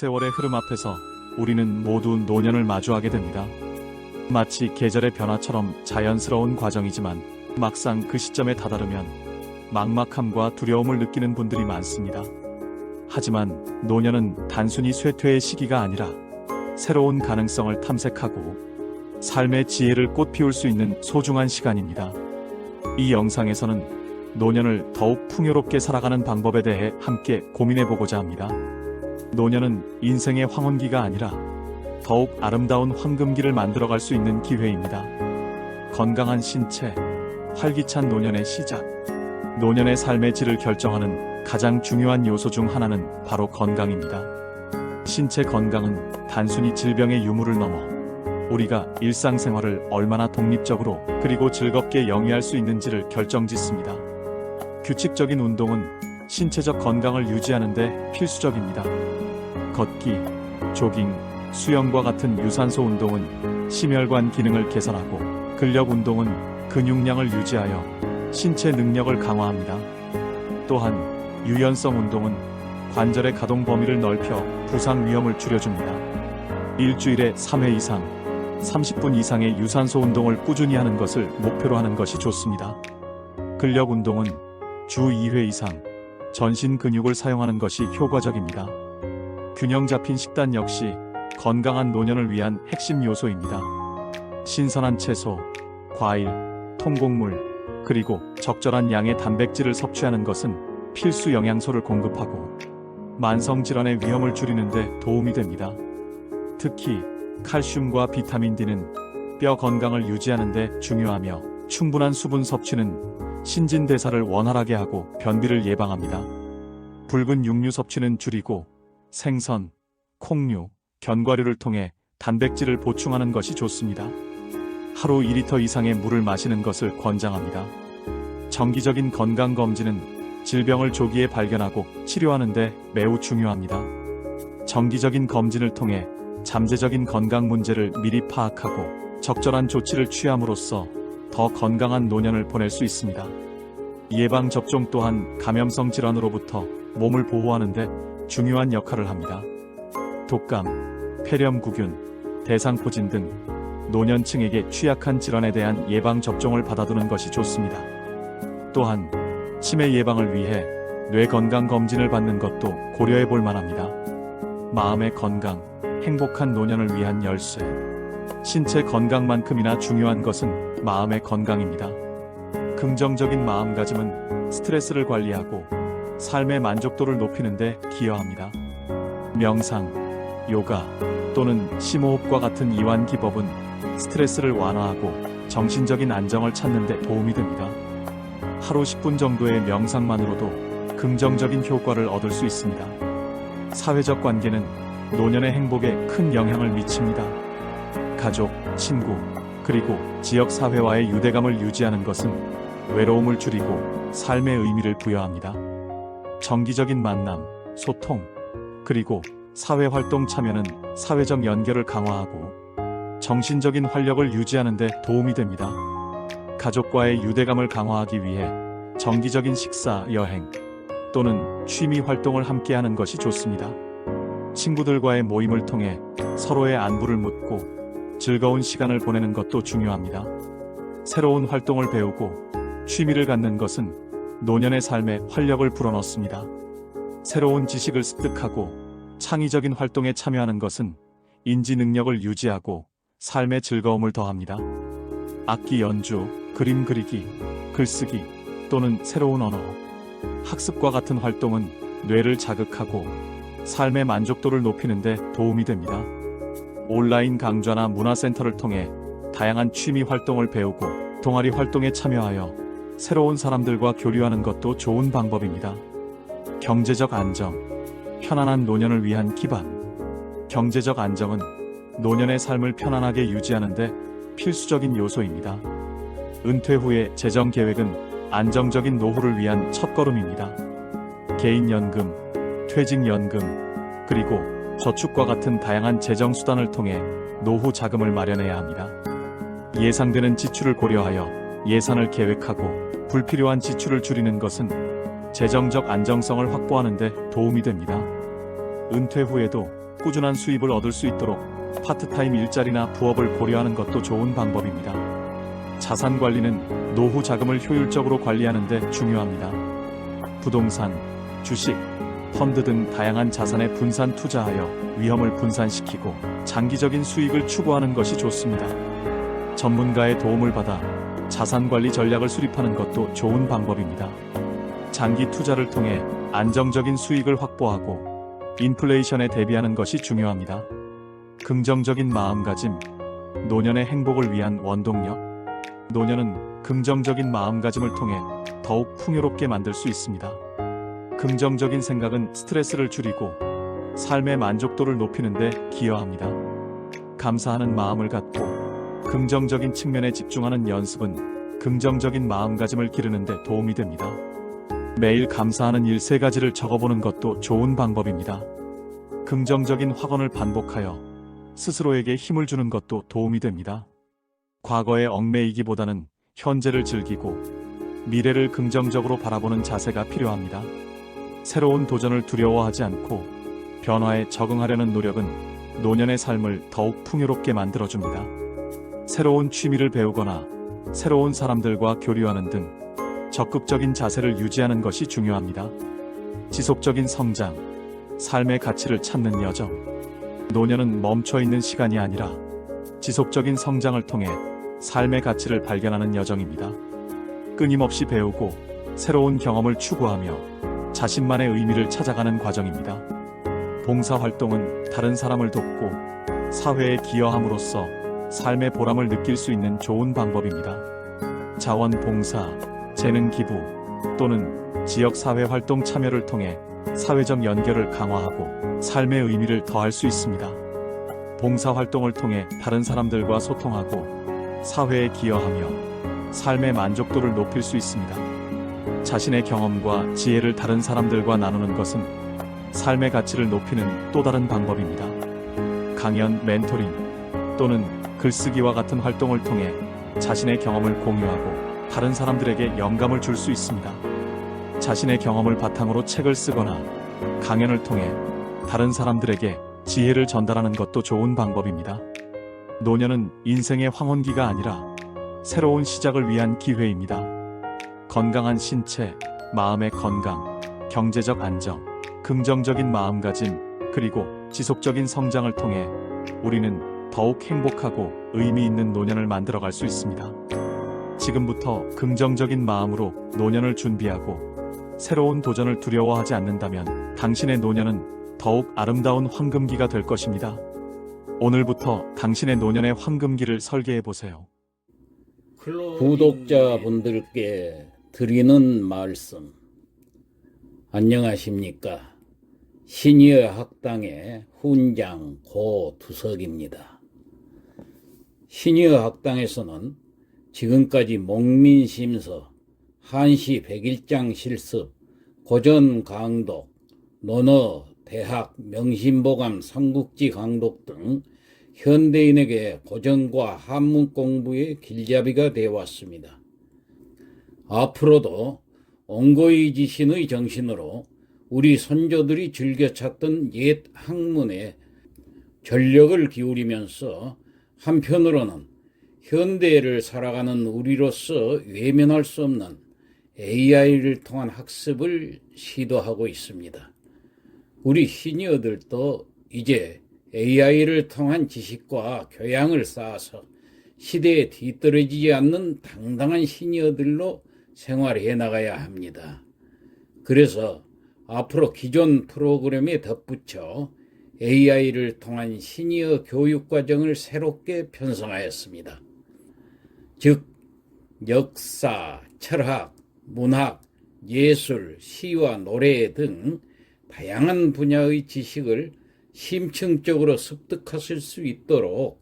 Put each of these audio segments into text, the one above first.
세월의 흐름 앞에서 우리는 모두 노년을 마주하게 됩니다. 마치 계절의 변화처럼 자연스러운 과정이지만 막상 그 시점에 다다르면 막막함과 두려움을 느끼는 분들이 많습니다. 하지만 노년은 단순히 쇠퇴의 시기가 아니라 새로운 가능성을 탐색하고 삶의 지혜를 꽃피울 수 있는 소중한 시간입니다. 이 영상에서는 노년을 더욱 풍요롭게 살아가는 방법에 대해 함께 고민해 보고자 합니다. 노년은 인생의 황혼기가 아니라 더욱 아름다운 황금기를 만들어갈 수 있는 기회입니다. 건강한 신체, 활기찬 노년의 시작. 노년의 삶의 질을 결정하는 가장 중요한 요소 중 하나는 바로 건강입니다. 신체 건강은 단순히 질병의 유무를 넘어 우리가 일상생활을 얼마나 독립적으로 그리고 즐겁게 영위할 수 있는지를 결정짓습니다. 규칙적인 운동은 신체적 건강을 유지하는 데 필수적입니다. 걷기, 조깅, 수영과 같은 유산소 운동은 심혈관 기능을 개선하고 근력 운동은 근육량을 유지하여 신체 능력을 강화합니다. 또한 유연성 운동은 관절의 가동 범위를 넓혀 부상 위험을 줄여줍니다. 일주일에 3회 이상, 30분 이상의 유산소 운동을 꾸준히 하는 것을 목표로 하는 것이 좋습니다. 근력 운동은 주 2회 이상 전신 근육을 사용하는 것이 효과적입니다. 균형 잡힌 식단 역시 건강한 노년을 위한 핵심 요소입니다. 신선한 채소, 과일, 통곡물, 그리고 적절한 양의 단백질을 섭취하는 것은 필수 영양소를 공급하고 만성 질환의 위험을 줄이는 데 도움이 됩니다. 특히 칼슘과 비타민 D는 뼈 건강을 유지하는 데 중요하며 충분한 수분 섭취는 신진대사를 원활하게 하고 변비를 예방합니다. 붉은 육류 섭취는 줄이고 생선, 콩류, 견과류를 통해 단백질을 보충하는 것이 좋습니다. 하루 2리터 이상의 물을 마시는 것을 권장합니다. 정기적인 건강 검진은 질병을 조기에 발견하고 치료하는 데 매우 중요합니다. 정기적인 검진을 통해 잠재적인 건강 문제를 미리 파악하고 적절한 조치를 취함으로써 더 건강한 노년을 보낼 수 있습니다. 예방 접종 또한 감염성 질환으로부터 몸을 보호하는데 중요한 역할을 합니다. 독감, 폐렴구균, 대상포진 등 노년층에게 취약한 질환에 대한 예방 접종을 받아두는 것이 좋습니다. 또한 치매 예방을 위해 뇌 건강 검진을 받는 것도 고려해 볼 만합니다. 마음의 건강, 행복한 노년을 위한 열쇠. 신체 건강만큼이나 중요한 것은 마음의 건강입니다. 긍정적인 마음가짐은 스트레스를 관리하고 삶의 만족도를 높이는 데 기여합니다. 명상, 요가 또는 심호흡과 같은 이완 기법은 스트레스를 완화하고 정신적인 안정을 찾는 데 도움이 됩니다. 하루 10분 정도의 명상만으로도 긍정적인 효과를 얻을 수 있습니다. 사회적 관계는 노년의 행복에 큰 영향을 미칩니다. 가족, 친구, 그리고 지역 사회와의 유대감을 유지하는 것은 외로움을 줄이고 삶의 의미를 부여합니다. 정기적인 만남, 소통, 그리고 사회 활동 참여는 사회적 연결을 강화하고 정신적인 활력을 유지하는 데 도움이 됩니다. 가족과의 유대감을 강화하기 위해 정기적인 식사, 여행 또는 취미 활동을 함께 하는 것이 좋습니다. 친구들과의 모임을 통해 서로의 안부를 묻고 즐거운 시간을 보내는 것도 중요합니다. 새로운 활동을 배우고 취미를 갖는 것은 노년의 삶에 활력을 불어넣습니다. 새로운 지식을 습득하고 창의적인 활동에 참여하는 것은 인지 능력을 유지하고 삶의 즐거움을 더합니다. 악기 연주, 그림 그리기, 글쓰기 또는 새로운 언어, 학습과 같은 활동은 뇌를 자극하고 삶의 만족도를 높이는 데 도움이 됩니다. 온라인 강좌나 문화센터를 통해 다양한 취미 활동을 배우고 동아리 활동에 참여하여 새로운 사람들과 교류하는 것도 좋은 방법입니다. 경제적 안정, 편안한 노년을 위한 기반. 경제적 안정은 노년의 삶을 편안하게 유지하는데 필수적인 요소입니다. 은퇴 후의 재정 계획은 안정적인 노후를 위한 첫걸음입니다. 개인연금, 퇴직연금, 그리고 저축과 같은 다양한 재정 수단을 통해 노후 자금을 마련해야 합니다. 예상되는 지출을 고려하여 예산을 계획하고 불필요한 지출을 줄이는 것은 재정적 안정성을 확보하는 데 도움이 됩니다. 은퇴 후에도 꾸준한 수입을 얻을 수 있도록 파트타임 일자리나 부업을 고려하는 것도 좋은 방법입니다. 자산 관리는 노후 자금을 효율적으로 관리하는 데 중요합니다. 부동산, 주식, 펀드 등 다양한 자산에 분산 투자하여 위험을 분산시키고 장기적인 수익을 추구하는 것이 좋습니다. 전문가의 도움을 받아 자산 관리 전략을 수립하는 것도 좋은 방법입니다. 장기 투자를 통해 안정적인 수익을 확보하고 인플레이션에 대비하는 것이 중요합니다. 긍정적인 마음가짐, 노년의 행복을 위한 원동력. 노년은 긍정적인 마음가짐을 통해 더욱 풍요롭게 만들 수 있습니다. 긍정적인 생각은 스트레스를 줄이고 삶의 만족도를 높이는 데 기여합니다. 감사하는 마음을 갖고 긍정적인 측면에 집중하는 연습은 긍정적인 마음가짐을 기르는 데 도움이 됩니다. 매일 감사하는 일 세 가지를 적어보는 것도 좋은 방법입니다. 긍정적인 확언을 반복하여 스스로에게 힘을 주는 것도 도움이 됩니다. 과거에 얽매이기보다는 현재를 즐기고 미래를 긍정적으로 바라보는 자세가 필요합니다. 새로운 도전을 두려워하지 않고 변화에 적응하려는 노력은 노년의 삶을 더욱 풍요롭게 만들어줍니다. 새로운 취미를 배우거나 새로운 사람들과 교류하는 등 적극적인 자세를 유지하는 것이 중요합니다. 지속적인 성장, 삶의 가치를 찾는 여정. 노년은 멈춰 있는 시간이 아니라 지속적인 성장을 통해 삶의 가치를 발견하는 여정입니다. 끊임없이 배우고 새로운 경험을 추구하며 자신만의 의미를 찾아가는 과정입니다. 봉사활동은 다른 사람을 돕고 사회에 기여함으로써 삶의 보람을 느낄 수 있는 좋은 방법입니다. 자원봉사, 재능 기부 또는 지역사회 활동 참여를 통해 사회적 연결을 강화하고 삶의 의미를 더할 수 있습니다. 봉사활동을 통해 다른 사람들과 소통하고 사회에 기여하며 삶의 만족도를 높일 수 있습니다. 자신의 경험과 지혜를 다른 사람들과 나누는 것은 삶의 가치를 높이는 또 다른 방법입니다. 강연, 멘토링 또는 글쓰기와 같은 활동을 통해 자신의 경험을 공유하고 다른 사람들에게 영감을 줄 수 있습니다. 자신의 경험을 바탕으로 책을 쓰거나 강연을 통해 다른 사람들에게 지혜를 전달하는 것도 좋은 방법입니다. 노년은 인생의 황혼기가 아니라 새로운 시작을 위한 기회입니다. 건강한 신체, 마음의 건강, 경제적 안정, 긍정적인 마음가짐, 그리고 지속적인 성장을 통해 우리는 더욱 행복하고 의미 있는 노년을 만들어갈 수 있습니다. 지금부터 긍정적인 마음으로 노년을 준비하고 새로운 도전을 두려워하지 않는다면 당신의 노년은 더욱 아름다운 황금기가 될 것입니다. 오늘부터 당신의 노년의 황금기를 설계해 보세요. 구독자분들께 드리는 말씀. 안녕하십니까. 시니어 학당의 훈장 고두석입니다. 시니어 학당에서는 지금까지 목민심서, 한시 백일장 실습, 고전 강독, 논어, 대학, 명심보감, 삼국지 강독 등 현대인에게 고전과 한문 공부의 길잡이가 되어 왔습니다. 앞으로도 옹고이 지신의 정신으로 우리 선조들이 즐겨 찾던 옛 학문에 전력을 기울이면서 한편으로는 현대를 살아가는 우리로서 외면할 수 없는 AI를 통한 학습을 시도하고 있습니다. 우리 시니어들도 이제 AI를 통한 지식과 교양을 쌓아서 시대에 뒤떨어지지 않는 당당한 시니어들로 생활해 나가야 합니다. 그래서 앞으로 기존 프로그램에 덧붙여 AI를 통한 시니어 교육 과정을 새롭게 편성하였습니다. 즉, 역사, 철학, 문학, 예술, 시와 노래 등 다양한 분야의 지식을 심층적으로 습득하실 수 있도록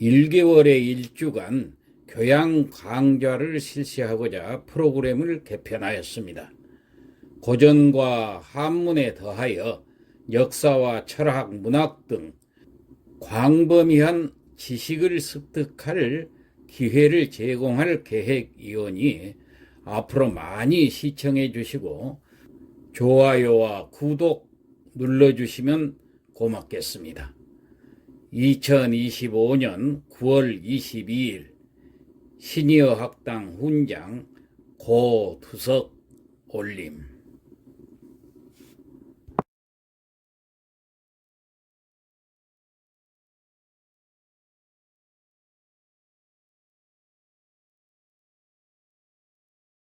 1개월의 1주간 교양 강좌를 실시하고자 프로그램을 개편하였습니다. 고전과 한문에 더하여 역사와 철학, 문학 등 광범위한 지식을 습득할 기회를 제공할 계획이오니 앞으로 많이 시청해 주시고 좋아요와 구독 눌러주시면 고맙겠습니다. 2025년 9월 22일 시니어 학당 훈장 고두석 올림